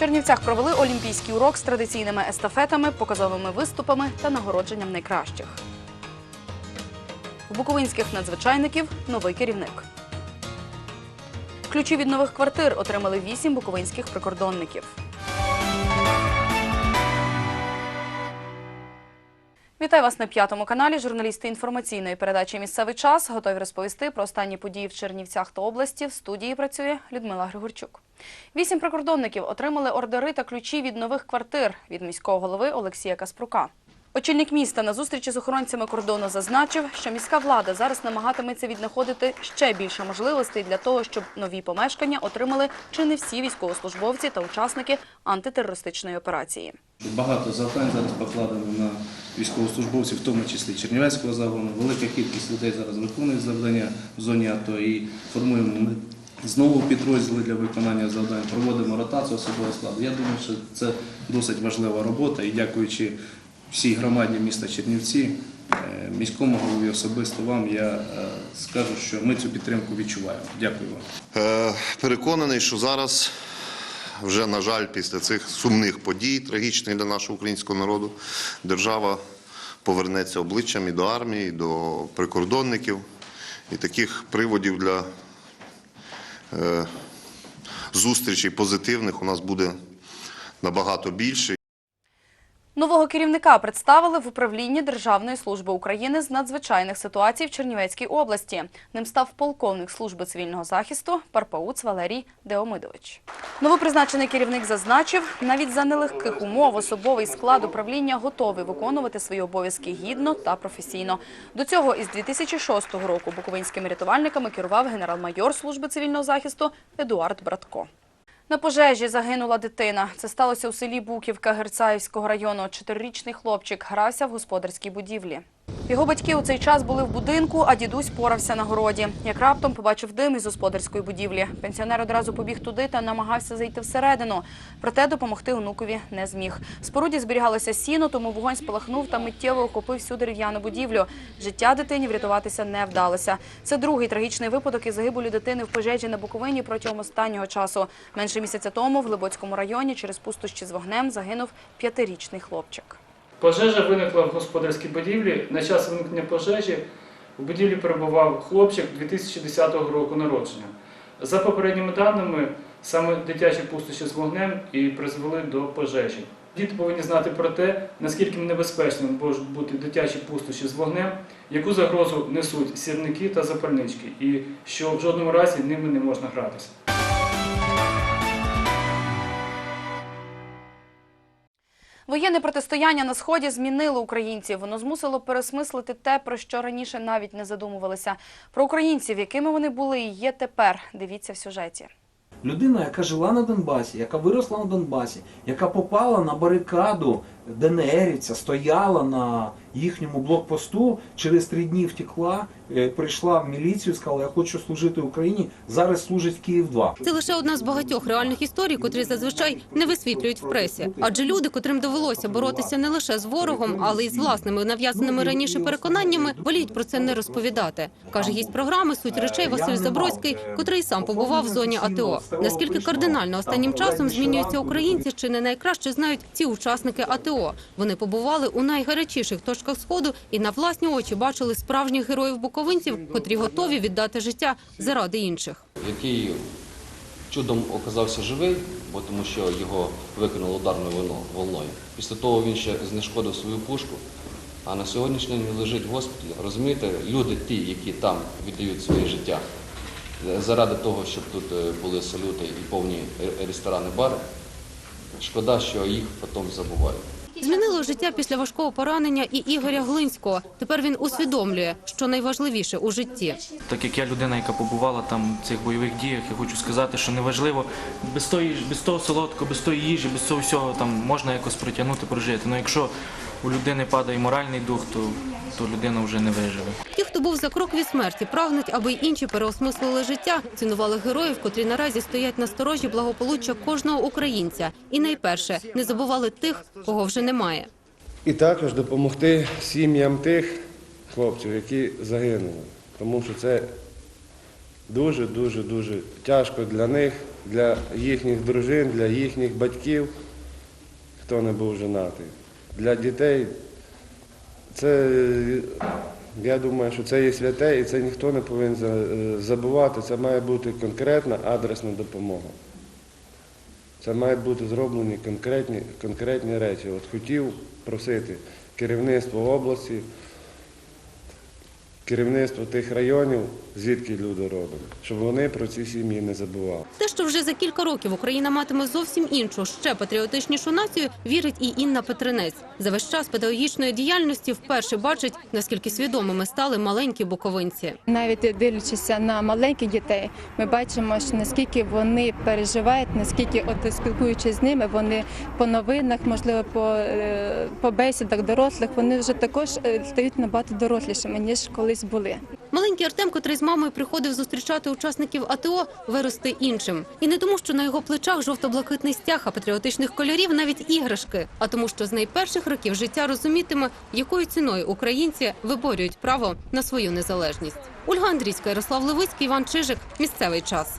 Чернівцях провели олімпійський урок з традиційними естафетами, показовими виступами та нагородженням найкращих. В буковинських надзвичайників новий керівник. Ключі від нових квартир отримали вісім буковинських прикордонників. Вітаю вас на п'ятому каналі. Журналісти інформаційної передачі Місцевий час готові розповісти про останні події в Чернівцях та області. В студії працює Людмила Григорчук. Вісім прикордонників отримали ордери та ключі від нових квартир від міського голови Олексія Каспрука. Очільник міста на зустрічі з охоронцями кордону зазначив, що міська влада зараз намагатиметься віднаходити ще більше можливостей для того, щоб нові помешкання отримали чи не всі військовослужбовці та учасники антитерористичної операції. Багато завдань зараз покладено на військовослужбовців, в тому числі Чернівецького загону. Велика кількість людей зараз виконує завдання в зоні АТО і формуємо ми знову підрозділи для виконання завдань, проводимо ротацію особового складу. Я думаю, що це досить важлива робота і дякуючи всій громаді міста Чернівці, е, міському голові особисто вам, я е, скажу, що ми цю підтримку відчуваємо. Дякую вам. Е, Переконаний, що зараз вже, на жаль, після цих сумних подій, трагічних для нашого українського народу, держава повернеться обличчям і до армії, і до прикордонників. І таких приводів для е, зустрічей позитивних у нас буде набагато більше. Нового керівника представили в управлінні Державної служби України з надзвичайних ситуацій в Чернівецькій області. Ним став полковник служби цивільного захисту Парпауц Валерій Деомидович. Новопризначений керівник зазначив, навіть за нелегких умов особовий склад управління готовий виконувати свої обов'язки гідно та професійно. До цього із 2006 року буковинськими рятувальниками керував генерал-майор служби цивільного захисту Едуард Братко. На пожежі загинула дитина. Це сталося у селі Буківка Герцаївського району. Чотирирічний хлопчик грався в господарській будівлі. Його батьки у цей час були в будинку, а дідусь порався на городі. Як раптом побачив дим із господарської будівлі. Пенсіонер одразу побіг туди та намагався зайти всередину. Проте допомогти онукові не зміг. В споруді зберігалося сіно, тому вогонь спалахнув та миттєво охопив всю дерев'яну будівлю. Життя дитині врятуватися не вдалося. Це другий трагічний випадок із загибелі дитини в пожежі на Буковині протягом останнього часу. Менше місяця тому в Глибоцькому районі через пустощі з вогнем загинув п'ятирічний хлопчик. Пожежа виникла в господарській будівлі. На час виникнення пожежі у будівлі перебував хлопчик 2010 року народження. За попередніми даними, саме дитячі пустощі з вогнем і призвели до пожежі. Діти повинні знати про те, наскільки небезпечними можуть бути дитячі пустощі з вогнем, яку загрозу несуть сірники та запальнички, і що в жодному разі ними не можна гратися. Воєнне протистояння на сході змінило українців. Воно змусило пересмислити те, про що раніше навіть не задумувалися. Про українців, якими вони були і є тепер. Дивіться в сюжеті. Людина, яка жила на Донбасі, яка виросла на Донбасі, яка попала на барикаду ДНРівця, стояла на їхньому блокпосту, через три дні втекла, е, прийшла в міліцію, сказала, я хочу служити Україні, зараз служить Київ 2 Це лише одна з багатьох реальних історій, котрі зазвичай не висвітлюють в пресі. Адже люди, котрим довелося боротися не лише з ворогом, але й з власними нав'язаними раніше переконаннями, воліють про це не розповідати. каже гість програми суть речей Василь Забродський, котрий сам побував в зоні АТО. Наскільки кардинально останнім часом змінюються українці, чи не найкраще знають ці учасники АТО. Вони побували у найгарячіших точках сходу і на власні очі бачили справжніх героїв буковинців, котрі готові віддати життя заради інших. який чудом оказався живий, бо тому що його викинуло ударною волною. Після того він ще знешкодив свою пушку, а на сьогоднішній день лежить в госпіталі. Розумієте, люди ті, які там віддають своє життя е, заради того, щоб тут е, були салюти і повні ресторани, бари, шкода, що їх потім забувають. Змінило життя після важкого поранення і Ігоря Глинського. Тепер він усвідомлює, що найважливіше у житті. Так як я людина, яка побувала там в цих бойових діях, я хочу сказати, що неважливо без тої без того солодкого, без тої їжі, без цього всього там можна якось протягнути, прожити. Ну якщо у людини падає моральний дух, то, то людина вже не виживе. Ті, хто був за крок від смерті, прагнуть, аби й інші переосмислили життя, цінували героїв, котрі наразі стоять на сторожі благополуччя кожного українця. І найперше не забували тих, кого вже немає. І також допомогти сім'ям тих хлопців, які загинули. Тому що це дуже, дуже, дуже тяжко для них для їхніх дружин, для їхніх батьків, хто не був женатий. Для дітей це, я думаю, що це є святе і це ніхто не повинен забувати. Це має бути конкретна адресна допомога. Це мають бути зроблені конкретні, конкретні речі. От хотів просити керівництво області, керівництво тих районів, звідки люди родом, щоб вони про ці сім'ї не забували. Те, що вже за кілька років Україна матиме зовсім іншу, ще патріотичнішу націю, вірить і Інна Петринець. За весь час педагогічної діяльності вперше бачить, наскільки свідомими стали маленькі буковинці. Навіть дивлячись на маленьких дітей, ми бачимо, що наскільки вони переживають, наскільки от спілкуючись з ними, вони по новинах, можливо, по, е, по бесідах дорослих, вони вже також е, стають набагато дорослішими ніж колись були. Маленький Артем, котрий з мамою приходив зустрічати учасників АТО, виросте іншим. І не тому, що на його плечах жовто-блакитний стяг, а патріотичних кольорів навіть іграшки, а тому, що з найперших років життя розумітиме, якою ціною українці виборюють право на свою незалежність. Ольга Андрійська, Ярослав Левицький, Іван Чижик. Місцевий час.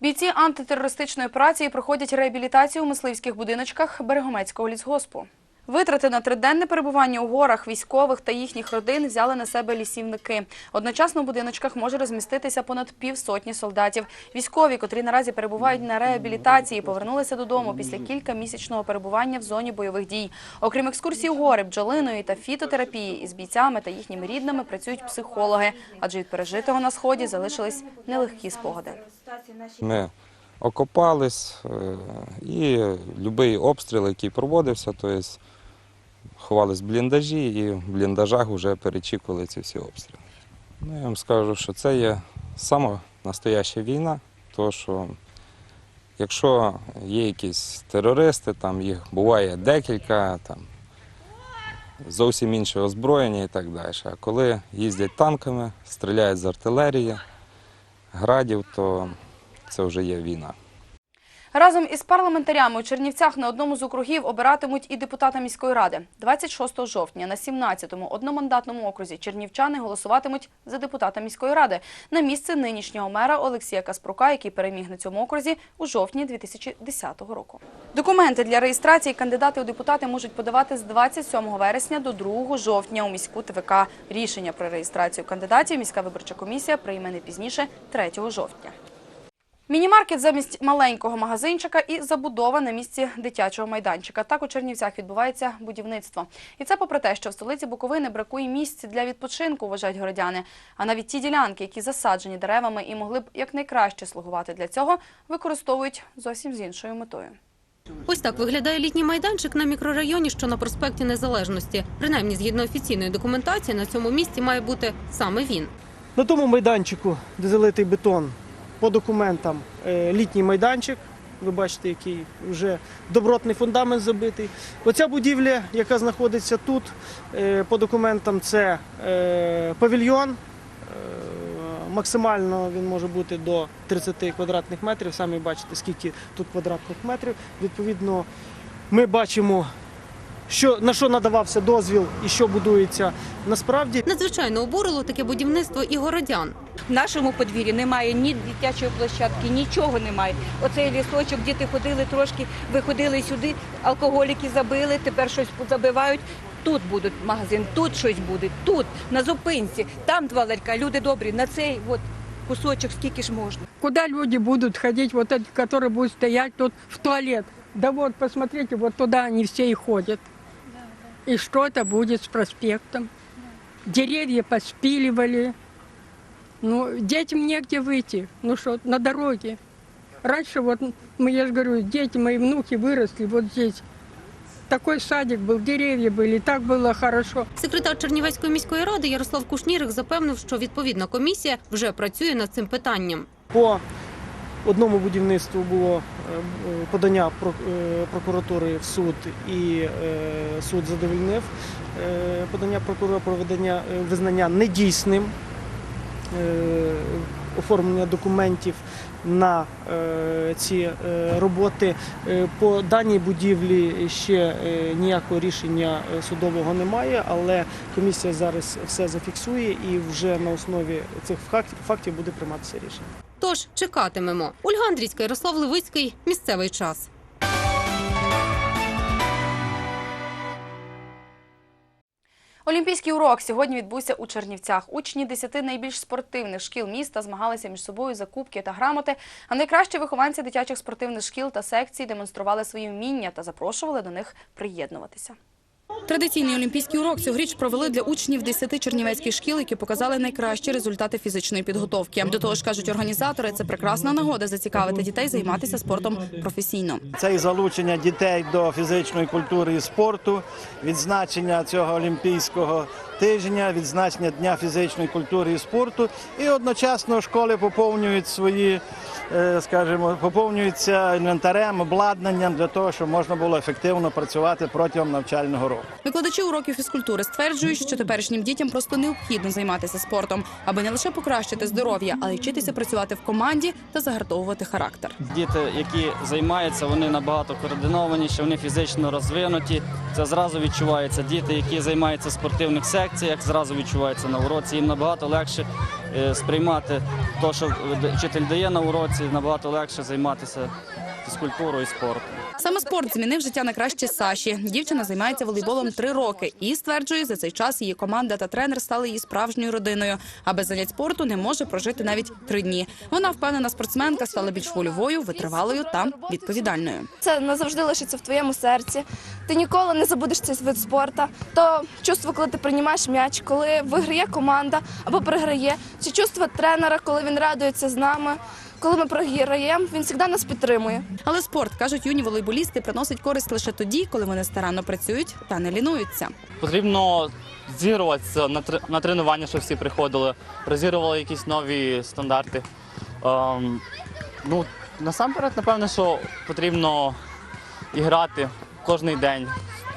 Бійці антитерористичної операції проходять реабілітацію у мисливських будиночках Берегомецького лісгоспу. Витрати на триденне перебування у горах військових та їхніх родин взяли на себе лісівники. Одночасно в будиночках може розміститися понад півсотні солдатів. Військові, котрі наразі перебувають на реабілітації, повернулися додому після кількамісячного перебування в зоні бойових дій. Окрім екскурсій у гори, бджолиної та фітотерапії, із бійцями та їхніми рідними працюють психологи, адже від пережитого на сході залишились нелегкі спогади. Ми окопались е, і будь-який обстріл, який проводився, тобто ховались бліндажі і в бліндажах вже перечікували ці всі обстріли. Ну, я вам скажу, що це є сама настояща війна, тому що якщо є якісь терористи, там їх буває декілька, там зовсім інше озброєння і так далі. А коли їздять танками, стріляють з артилерії, градів, то це вже є війна. Разом із парламентарями у Чернівцях на одному з округів обиратимуть і депутата міської ради. 26 жовтня на 17-му одномандатному окрузі чернівчани голосуватимуть за депутата міської ради на місце нинішнього мера Олексія Каспрука, який переміг на цьому окрузі у жовтні 2010 року. Документи для реєстрації кандидати у депутати можуть подавати з 27 вересня до 2 жовтня у міську ТВК. Рішення про реєстрацію кандидатів міська виборча комісія прийме не пізніше 3 жовтня. Мінімаркет замість маленького магазинчика і забудова на місці дитячого майданчика. Так у Чернівцях відбувається будівництво. І це попри те, що в столиці Буковини бракує місць для відпочинку, вважають городяни. А навіть ті ділянки, які засаджені деревами і могли б якнайкраще слугувати для цього, використовують зовсім з іншою метою. Ось так виглядає літній майданчик на мікрорайоні, що на проспекті Незалежності. Принаймні, згідно офіційної документації, на цьому місці має бути саме він. На тому майданчику, де залитий бетон, по документам е, літній майданчик. Ви бачите, який вже добротний фундамент забитий. Оця будівля, яка знаходиться тут, е, по документам це е, павільйон. Максимально він може бути до 30 квадратних метрів. Самі бачите, скільки тут квадратних метрів. Відповідно, ми бачимо, що, на що надавався дозвіл і що будується насправді. Надзвичайно обурило таке будівництво і городян. В нашому подвір'ї немає ні дитячої площадки, нічого немає. Оцей лісочок, діти ходили трошки, виходили сюди, алкоголіки забили, тепер щось забивають. Тут буде магазин, тут щось буде, тут, на зупинці, там два ларька, люди добрі, на цей от кусочок скільки ж можна. Куда люди будут ходить, вот этот, который будет стоять тут в туалет? Да вот, посмотрите, вот туда они все и ходят И что это будет с проспектом? Деревья поспиливали. Ну, детям негде выйти. Ну что, на дороге. Раньше вот, мы, я же говорю, дети, мои внуки выросли вот здесь. Такой садик был, деревья были, так было хорошо. Секретар Чернівецької міської ради Ярослав Кушнірик запевнив, що відповідна комісія вже працює над цим питанням. По одному будівництву було е, е, подання про- е, прокуратури в суд, і е, суд задовольнив е, подання прокурора про е, визнання недійсним е, оформлення документів на е, ці е, роботи. Е, По даній будівлі ще е, ніякого рішення е, судового немає, але комісія зараз все зафіксує і вже на основі цих фактів буде прийматися рішення. Тож чекатимемо. Ольга Андрійська, Ярослав Левицький. Місцевий час. Олімпійський урок сьогодні відбувся у Чернівцях. Учні 10 найбільш спортивних шкіл міста змагалися між собою за кубки та грамоти. А найкращі вихованці дитячих спортивних шкіл та секцій демонстрували свої вміння та запрошували до них приєднуватися. Традиційний олімпійський урок цьогоріч провели для учнів 10 чернівецьких шкіл, які показали найкращі результати фізичної підготовки. До того ж, кажуть організатори, це прекрасна нагода зацікавити дітей займатися спортом професійно. Це і залучення дітей до фізичної культури і спорту, відзначення цього олімпійського тижня, відзначення дня фізичної культури і спорту. І одночасно школи поповнюють свої, е, скажімо, поповнюються інвентарем, обладнанням для того, щоб можна було ефективно працювати протягом навчального року. Викладачі уроків фізкультури стверджують, що теперішнім дітям просто необхідно займатися спортом, аби не лише покращити здоров'я, але й вчитися працювати в команді та загартовувати характер. Діти, які займаються, вони набагато координованіші, вони фізично розвинуті. Це зразу відчувається. Діти, які займаються в спортивних секціях, зразу відчувається на уроці. Їм набагато легше е, сприймати те, що вчитель дає на уроці, набагато легше займатися фізкультурою і спортом. Саме спорт змінив життя на краще Саші. Дівчина займається волейболом три роки і стверджує, за цей час її команда та тренер стали її справжньою родиною. А без занять спорту не може прожити навіть три дні. Вона впевнена спортсменка, стала більш вольовою, витривалою та відповідальною. Це назавжди лишиться в твоєму серці. Ти ніколи не забудеш цей вид спорту. То чувство, коли ти приймаєш м'яч, коли виграє команда або програє, чи чувство тренера, коли він радується з нами. Коли ми програємо, він завжди нас підтримує. Але спорт кажуть юні волейболісти приносить користь лише тоді, коли вони старанно працюють та не лінуються. Потрібно зігруватися на, тр- на тренування, щоб всі приходили, розігрували якісь нові стандарти. Ем, ну, насамперед, напевно, що потрібно і грати кожен день,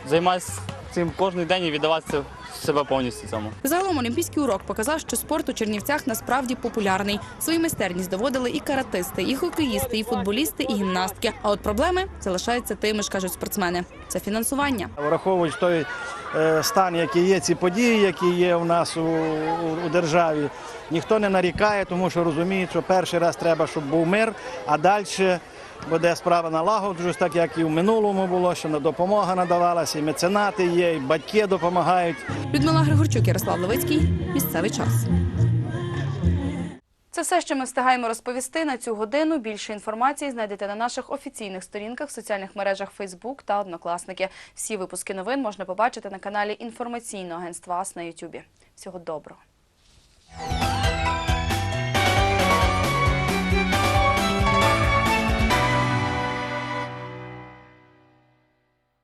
займатися цим кожен день і віддавати себе повністю цьому. Загалом олімпійський урок показав, що спорт у Чернівцях насправді популярний. Свою майстерність доводили і каратисти, і хокеїсти, і футболісти, і гімнастки. А от проблеми залишаються тими ж, кажуть спортсмени. Це фінансування. Враховуючи той е, стан, який є, ці події, які є у нас у, у, у державі, ніхто не нарікає, тому що розуміють, що перший раз треба, щоб був мир, а далі буде справа налагоджуватись, так як і в минулому було, що на допомога надавалася, і меценати є, і батьки допомагають. Людмила Григорчук, Ярослав Левицький. Місцевий час. Це все, що ми встигаємо розповісти на цю годину. Більше інформації знайдете на наших офіційних сторінках в соціальних мережах Facebook та Однокласники. Всі випуски новин можна побачити на каналі інформаційного агентства АС на Ютубі. Всього доброго.